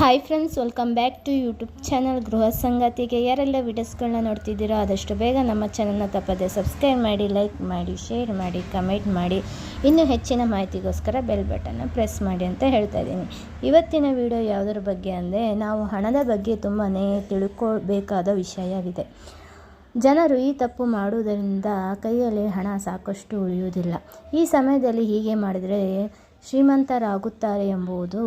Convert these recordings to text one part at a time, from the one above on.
Friends welcome back to YouTube channel ಗೃಹ ಸಂಗತಿಗೆ ಯಾರೆಲ್ಲ ವೀಡಿಯೋಸ್ಗಳನ್ನ ನೋಡ್ತಿದ್ದೀರೋ ಆದಷ್ಟು ಬೇಗ ನಮ್ಮ ಚಾನಲ್ನ ತಪ್ಪದೆ ಸಬ್ಸ್ಕ್ರೈಬ್ ಮಾಡಿ ಲೈಕ್ ಮಾಡಿ ಶೇರ್ ಮಾಡಿ ಕಮೆಂಟ್ ಮಾಡಿ. ಇನ್ನೂ ಹೆಚ್ಚಿನ ಮಾಹಿತಿಗೋಸ್ಕರ ಬೆಲ್ ಬಟನ್ನ ಪ್ರೆಸ್ ಮಾಡಿ ಅಂತ ಹೇಳ್ತಾ ಇದ್ದೀನಿ. ಇವತ್ತಿನ ವಿಡಿಯೋ ಯಾವುದರ ಬಗ್ಗೆ ಅಂದರೆ ನಾವು ಹಣದ ಬಗ್ಗೆ ತುಂಬಾ ತಿಳ್ಕೊಳ್ಬೇಕಾದ ವಿಷಯವಿದೆ. ಜನರು ಈ ತಪ್ಪು ಮಾಡುವುದರಿಂದ ಕೈಯಲ್ಲಿ ಹಣ ಸಾಕಷ್ಟು ಉಳಿಯುವುದಿಲ್ಲ. ಈ ಸಮಯದಲ್ಲಿ ಹೀಗೆ ಮಾಡಿದರೆ ಶ್ರೀಮಂತರಾಗುತ್ತಾರೆ ಎಂಬುದು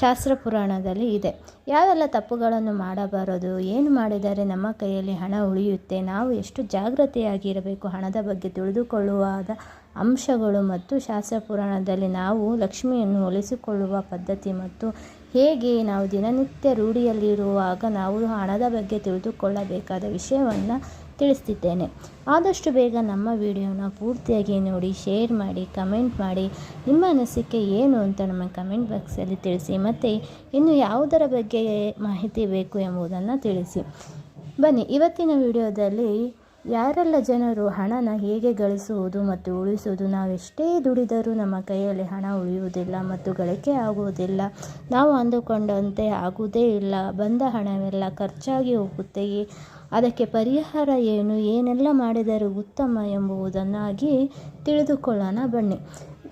ಶಾಸ್ತ್ರ ಪುರಾಣದಲ್ಲಿ ಇದೆ. ಯಾವೆಲ್ಲ ತಪ್ಪುಗಳನ್ನು ಮಾಡಬಾರದು, ಏನು ಮಾಡಿದರೆ ನಮ್ಮ ಕೈಯಲ್ಲಿ ಹಣ ಉಳಿಯುತ್ತೆ, ನಾವು ಎಷ್ಟು ಜಾಗ್ರತೆಯಾಗಿರಬೇಕು, ಹಣದ ಬಗ್ಗೆ ತಿಳಿದುಕೊಳ್ಳುವಾದ ಅಂಶಗಳು ಮತ್ತು ಶಾಸ್ತ್ರ ಪುರಾಣದಲ್ಲಿ ನಾವು ಲಕ್ಷ್ಮಿಯನ್ನು ಒಲಿಸಿಕೊಳ್ಳುವ ಪದ್ಧತಿ ಮತ್ತು ಹೇಗೆ ನಾವು ದಿನನಿತ್ಯ ರೂಢಿಯಲ್ಲಿರುವಾಗ ನಾವು ಹಣದ ಬಗ್ಗೆ ತಿಳಿದುಕೊಳ್ಳಬೇಕಾದ ವಿಷಯವನ್ನು ತಿಳಿಸ್ತಿದ್ದೇನೆ. ಆದಷ್ಟು ಬೇಗ ನಮ್ಮ ವಿಡಿಯೋನ ಪೂರ್ತಿಯಾಗಿ ನೋಡಿ, ಶೇರ್ ಮಾಡಿ, ಕಮೆಂಟ್ ಮಾಡಿ, ನಿಮ್ಮ ಅನಿಸಿಕೆ ಏನು ಅಂತ ನಮ್ಮ ಕಮೆಂಟ್ ಬಾಕ್ಸಲ್ಲಿ ತಿಳಿಸಿ, ಮತ್ತು ಇನ್ನು ಯಾವುದರ ಬಗ್ಗೆ ಮಾಹಿತಿ ಬೇಕು ಎಂಬುದನ್ನು ತಿಳಿಸಿ. ಬನ್ನಿ, ಇವತ್ತಿನ ವಿಡಿಯೋದಲ್ಲಿ ಯಾರೆಲ್ಲ ಜನರು ಹಣನ ಹೇಗೆ ಗಳಿಸುವುದು ಮತ್ತು ಉಳಿಸುವುದು? ನಾವೆಷ್ಟೇ ದುಡಿದರೂ ನಮ್ಮ ಕೈಯಲ್ಲಿ ಹಣ ಉಳಿಯುವುದಿಲ್ಲ ಮತ್ತು ಗಳಿಕೆ ಆಗುವುದಿಲ್ಲ. ನಾವು ಅಂದುಕೊಂಡಂತೆ ಆಗುವುದೇ ಇಲ್ಲ. ಬಂದ ಹಣವೆಲ್ಲ ಖರ್ಚಾಗಿ ಹೋಗುತ್ತೆ. ಅದಕ್ಕೆ ಪರಿಹಾರ ಏನು? ಏನೆಲ್ಲ ಮಾಡಿದರೆ ಉತ್ತಮ ಎಂಬುದನ್ನಾಗಿ ತಿಳಿದುಕೊಳ್ಳೋಣ. ಬನ್ನಿ.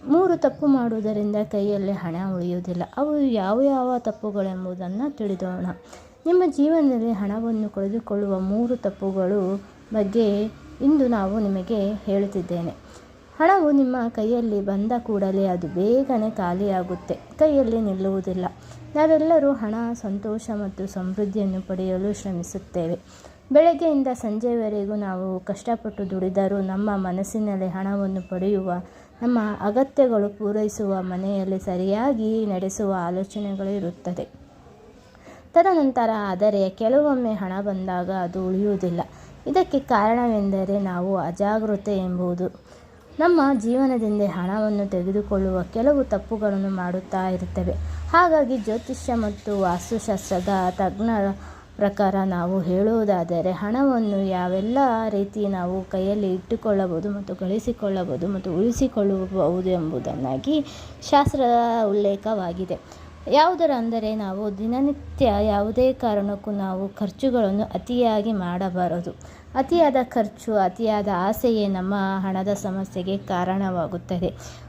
ಮೂರು ತಪ್ಪು ಮಾಡುವುದರಿಂದ ಕೈಯಲ್ಲಿ ಹಣ ಉಳಿಯುವುದಿಲ್ಲ. ಅವು ಯಾವ ಯಾವ ತಪ್ಪುಗಳೆಂಬುದನ್ನು ತಿಳಿದೋಣ. ನಿಮ್ಮ ಜೀವನದಲ್ಲಿ ಹಣವನ್ನು ಕಳೆದುಕೊಳ್ಳುವ ಮೂರು ತಪ್ಪುಗಳು ಬಗ್ಗೆ ಇಂದು ನಾವು ನಿಮಗೆ ಹೇಳುತ್ತಿದ್ದೇನೆ. ಹಣವು ನಿಮ್ಮ ಕೈಯಲ್ಲಿ ಬಂದ ಕೂಡಲೇ ಅದು ಬೇಗನೆ ಖಾಲಿಯಾಗುತ್ತೆ. ಕೈಯಲ್ಲಿ ನಿಲ್ಲುವುದಿಲ್ಲ. ನಾವೆಲ್ಲರೂ ಹಣ, ಸಂತೋಷ ಮತ್ತು ಸಮೃದ್ಧಿಯನ್ನು ಪಡೆಯಲು ಶ್ರಮಿಸುತ್ತೇವೆ. ಬೆಳಗ್ಗೆಯಿಂದ ಸಂಜೆವರೆಗೂ ನಾವು ಕಷ್ಟಪಟ್ಟು ದುಡಿದರೂ ನಮ್ಮ ಮನಸ್ಸಿನಲ್ಲಿ ಹಣವನ್ನು ಪಡೆಯುವ, ನಮ್ಮ ಅಗತ್ಯಗಳು ಪೂರೈಸುವ ಮನೆಯಲ್ಲಿ ಸರಿಯಾಗಿ ನಡೆಸುವ ಆಲೋಚನೆಗಳು ಇರುತ್ತದೆ. ತದನಂತರ ಆದರೆ ಕೆಲವೊಮ್ಮೆ ಹಣ ಬಂದಾಗ ಅದು ಉಳಿಯುವುದಿಲ್ಲ. ಇದಕ್ಕೆ ಕಾರಣವೆಂದರೆ ನಾವು ಅಜಾಗೃತೆ ಎಂಬುದು. ನಮ್ಮ ಜೀವನದಿಂದ ಹಣವನ್ನು ತೆಗೆದುಕೊಳ್ಳುವ ಕೆಲವು ತಪ್ಪುಗಳನ್ನು ಮಾಡುತ್ತಾ ಇರುತ್ತವೆ. ಹಾಗಾಗಿ ಜ್ಯೋತಿಷ್ಯ ಮತ್ತು ವಾಸ್ತುಶಾಸ್ತ್ರದ ತಜ್ಞರ ಪ್ರಕಾರ ನಾವು ಹೇಳುವುದಾದರೆ, ಹಣವನ್ನು ಯಾವೆಲ್ಲ ರೀತಿ ನಾವು ಕೈಯಲ್ಲಿ ಇಟ್ಟುಕೊಳ್ಳಬಹುದು ಮತ್ತು ಗಳಿಸಿಕೊಳ್ಳಬಹುದು ಮತ್ತು ಉಳಿಸಿಕೊಳ್ಳಬಹುದು ಎಂಬುದನ್ನಾಗಿ ಶಾಸ್ತ್ರದ ಉಲ್ಲೇಖವಾಗಿದೆ. ಯಾವುದರ ಅಂದರೆ ನಾವು ದಿನನಿತ್ಯ ಯಾವುದೇ ಕಾರಣಕ್ಕೂ ನಾವು ಖರ್ಚುಗಳನ್ನು ಅತಿಯಾಗಿ ಮಾಡಬಾರದು. ಅತಿಯಾದ ಖರ್ಚು, ಅತಿಯಾದ ಆಸೆಯೇ ನಮ್ಮ ಹಣದ ಸಮಸ್ಯೆಗೆ ಕಾರಣವಾಗುತ್ತದೆ.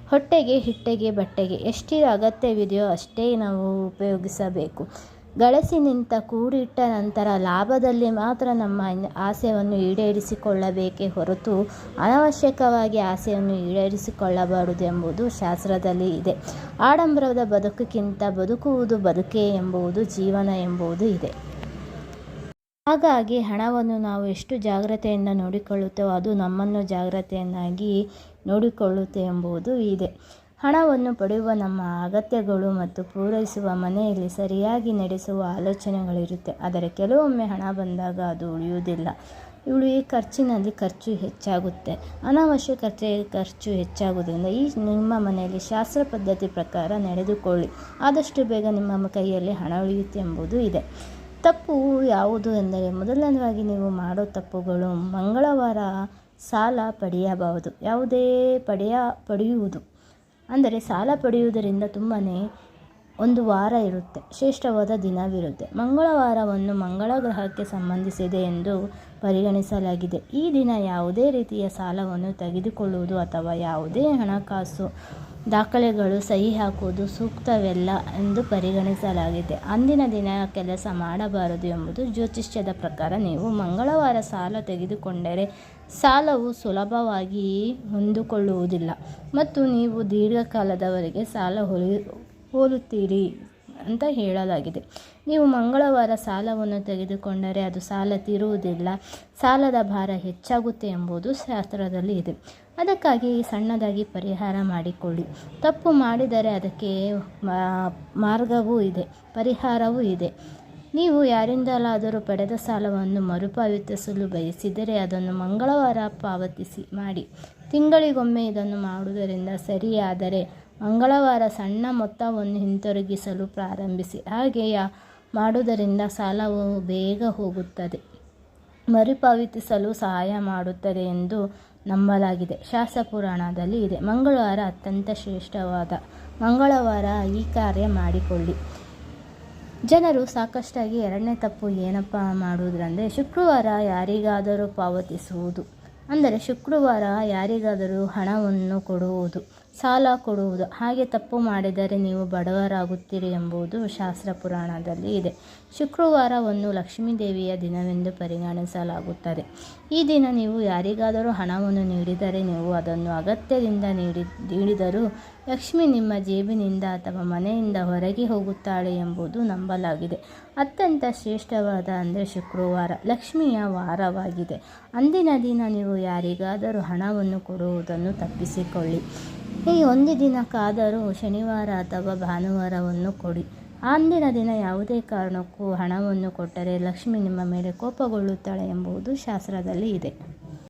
ಹೊಟ್ಟೆಗೆ ಹಿಟ್ಟೆಗೆ ಬಟ್ಟೆಗೆ ಎಷ್ಟು ಅಗತ್ಯವಿದೆಯೋ ಅಷ್ಟೇ ನಾವು ಉಪಯೋಗಿಸಬೇಕು. ಗಳಿಸಿ ನಿಂತ ಕೂಡಿಟ್ಟ ನಂತರ ಲಾಭದಲ್ಲಿ ಮಾತ್ರ ನಮ್ಮ ಆಸೆಯನ್ನು ಈಡೇರಿಸಿಕೊಳ್ಳಬೇಕೇ ಹೊರತು ಅನವಶ್ಯಕವಾಗಿ ಆಸೆಯನ್ನು ಈಡೇರಿಸಿಕೊಳ್ಳಬಾರದು ಎಂಬುದು ಶಾಸ್ತ್ರದಲ್ಲಿ ಇದೆ. ಆಡಂಬರದ ಬದುಕಿಗಿಂತ ಬದುಕುವುದು ಬದುಕೇ ಎಂಬುದು ಜೀವನ ಎಂಬುದು ಇದೆ. ಹಾಗಾಗಿ ಹಣವನ್ನು ನಾವು ಎಷ್ಟು ಜಾಗ್ರತೆಯಿಂದ ನೋಡಿಕೊಳ್ಳುತ್ತೇವೋ ಅದು ನಮ್ಮನ್ನು ಜಾಗ್ರತೆಯನ್ನಾಗಿ ನೋಡಿಕೊಳ್ಳುತ್ತೆ ಎಂಬುದು ಇದೆ. ಹಣವನ್ನು ಪಡೆಯುವ ನಮ್ಮ ಅಗತ್ಯಗಳು ಮತ್ತು ಪೂರೈಸುವ ಮನೆಯಲ್ಲಿ ಸರಿಯಾಗಿ ನಡೆಸುವ ಆಲೋಚನೆಗಳಿರುತ್ತೆ. ಆದರೆ ಕೆಲವೊಮ್ಮೆ ಹಣ ಬಂದಾಗ ಅದು ಉಳಿಯುವುದಿಲ್ಲ. ಈ ಖರ್ಚಿನಲ್ಲಿ ಖರ್ಚು ಹೆಚ್ಚಾಗುತ್ತೆ. ಅನಾವಶ್ಯಕ ಖರ್ಚು ಹೆಚ್ಚಾಗುವುದರಿಂದ ಈ ನಿಮ್ಮ ಮನೆಯಲ್ಲಿ ಶಾಸ್ತ್ರ ಪದ್ಧತಿ ಪ್ರಕಾರ ನಡೆದುಕೊಳ್ಳಿ. ಆದಷ್ಟು ಬೇಗ ನಿಮ್ಮ ಕೈಯಲ್ಲಿ ಹಣ ಉಳಿಯುತ್ತೆ ಎಂಬುದು ಇದೆ. ತಪ್ಪು ಯಾವುದು ಎಂದರೆ ಮೊದಲನೇದಾಗಿ ನೀವು ಮಾಡೋ ತಪ್ಪುಗಳು ಮಂಗಳವಾರ ಸಾಲ ಪಡೆಯಬಹುದು. ಯಾವುದೇ ಪಡೆಯ ಪಡೆಯುವುದು. ಅಂದರೆ ಸಾಲ ಪಡೆಯುವುದರಿಂದ ತುಂಬಾ ಒಂದು ವಾರ ಇರುತ್ತೆ. ಶ್ರೇಷ್ಠವಾದ ದಿನವಿರುತ್ತೆ. ಮಂಗಳವಾರವನ್ನು ಮಂಗಳ ಗ್ರಹಕ್ಕೆ ಸಂಬಂಧಿಸಿದೆ ಎಂದು ಪರಿಗಣಿಸಲಾಗಿದೆ. ಈ ದಿನ ಯಾವುದೇ ರೀತಿಯ ಸಾಲವನ್ನು ತೆಗೆದುಕೊಳ್ಳುವುದು ಅಥವಾ ಯಾವುದೇ ಹಣಕಾಸು ದಾಖಲೆಗಳು ಸಹಿ ಹಾಕುವುದು ಸೂಕ್ತವಲ್ಲ ಎಂದು ಪರಿಗಣಿಸಲಾಗಿದೆ. ಅಂದಿನ ದಿನ ಕೆಲಸ ಮಾಡಬಾರದು ಎಂಬುದು ಜ್ಯೋತಿಷ್ಯದ ಪ್ರಕಾರ. ನೀವು ಮಂಗಳವಾರ ಸಾಲ ತೆಗೆದುಕೊಂಡರೆ ಸಾಲವು ಸುಲಭವಾಗಿ ಹೊಂದಿಕೊಳ್ಳುವುದಿಲ್ಲ ಮತ್ತು ನೀವು ದೀರ್ಘಕಾಲದವರೆಗೆ ಸಾಲ ಹೊಲಿ, ಹೋಲುತ್ತೀರಿ. ಅಂತ ಹೇಳಲಾಗಿದೆ. ನೀವು ಮಂಗಳವಾರ ಸಾಲವನ್ನು ತೆಗೆದುಕೊಂಡರೆ ಅದು ಸಾಲ ತೀರುವುದಿಲ್ಲ. ಸಾಲದ ಭಾರ ಹೆಚ್ಚಾಗುತ್ತೆ ಎಂಬುದು ಶಾಸ್ತ್ರದಲ್ಲಿ ಇದೆ. ಅದಕ್ಕಾಗಿ ಸಣ್ಣದಾಗಿ ಪರಿಹಾರ ಮಾಡಿಕೊಳ್ಳಿ. ತಪ್ಪು ಮಾಡಿದರೆ ಅದಕ್ಕೆ ಮಾರ್ಗವೂ ಇದೆ, ಪರಿಹಾರವೂ ಇದೆ. ನೀವು ಯಾರಿಂದಲಾದರೂ ಪಡೆದ ಸಾಲವನ್ನು ಮರುಪಾವತಿಸಲು ಬಯಸಿದರೆ ಅದನ್ನು ಮಂಗಳವಾರ ಪಾವತಿಸಿ ಮಾಡಿ. ತಿಂಗಳಿಗೊಮ್ಮೆ ಇದನ್ನು ಮಾಡುವುದರಿಂದ ಸರಿಯಾದರೆ ಮಂಗಳವಾರ ಸಣ್ಣ ಮೊತ್ತವನ್ನು ಹಿಂತಿರುಗಿಸಲು ಪ್ರಾರಂಭಿಸಿ. ಹಾಗೆಯ ಮಾಡುವುದರಿಂದ ಸಾಲವು ಬೇಗ ಹೋಗುತ್ತದೆ. ಮರುಪಾವತಿಸಲು ಸಹಾಯ ಮಾಡುತ್ತದೆ ಎಂದು ನಂಬಲಾಗಿದೆ. ಶಾಸಪುರಾಣದಲ್ಲಿ ಪುರಾಣದಲ್ಲಿ ಇದೆ. ಮಂಗಳವಾರ ಅತ್ಯಂತ ಶ್ರೇಷ್ಠವಾದ ಮಂಗಳವಾರ ಈ ಕಾರ್ಯ ಮಾಡಿಕೊಳ್ಳಿ. ಜನರು ಸಾಕಷ್ಟಾಗಿ ಎರಡನೇ ತಪ್ಪು ಏನಪ್ಪ ಮಾಡುವುದಂದರೆ ಶುಕ್ರವಾರ ಯಾರಿಗಾದರೂ ಪಾವತಿಸುವುದು. ಅಂದರೆ ಶುಕ್ರವಾರ ಯಾರಿಗಾದರೂ ಹಣವನ್ನು ಕೊಡುವುದು. ಸಾಲ ಕೊಡುವುದು. ಹಾಗೆ ತಪ್ಪು ಮಾಡಿದರೆ ನೀವು ಬಡವರಾಗುತ್ತೀರಿ ಎಂಬುದು ಶಾಸ್ತ್ರ ಪುರಾಣದಲ್ಲಿ ಇದೆ. ಶುಕ್ರವಾರವನ್ನು ಲಕ್ಷ್ಮೀ ದೇವಿಯ ದಿನವೆಂದು ಪರಿಗಣಿಸಲಾಗುತ್ತದೆ. ಈ ದಿನ ನೀವು ಯಾರಿಗಾದರೂ ಹಣವನ್ನು ನೀಡಿದರೆ ನೀವು ಅದನ್ನು ಅಗತ್ಯದಿಂದ ನೀಡಿ, ನೀಡಿದರೂ ಲಕ್ಷ್ಮಿ ನಿಮ್ಮ ಜೇಬಿನಿಂದ ಅಥವಾ ಮನೆಯಿಂದ ಹೊರಗೆ ಹೋಗುತ್ತಾಳೆ ಎಂಬುದು ನಂಬಲಾಗಿದೆ. ಅತ್ಯಂತ ಶ್ರೇಷ್ಠವಾದ ಅಂದರೆ ಶುಕ್ರವಾರ, ಲಕ್ಷ್ಮಿಯ ವಾರವಾಗಿದೆ. ಅಂದಿನ ದಿನ ನೀವು ಯಾರಿಗಾದರೂ ಹಣವನ್ನು ಕೊಡುವುದನ್ನು ತಪ್ಪಿಸಿಕೊಳ್ಳಿ. ಈ ಒಂದು ದಿನಕ್ಕಾದರೂ ಶನಿವಾರ ಅಥವಾ ಭಾನುವಾರವನ್ನು ಕೊಡಿ. ಅಂದಿನ ದಿನ ಯಾವುದೇ ಕಾರಣಕ್ಕೂ ಹಣವನ್ನು ಕೊಟ್ಟರೆ ಲಕ್ಷ್ಮಿ ನಿಮ್ಮ ಮೇಲೆ ಕೋಪಗೊಳ್ಳುತ್ತಾಳೆ ಎಂಬುದು ಶಾಸ್ತ್ರದಲ್ಲಿ ಇದೆ.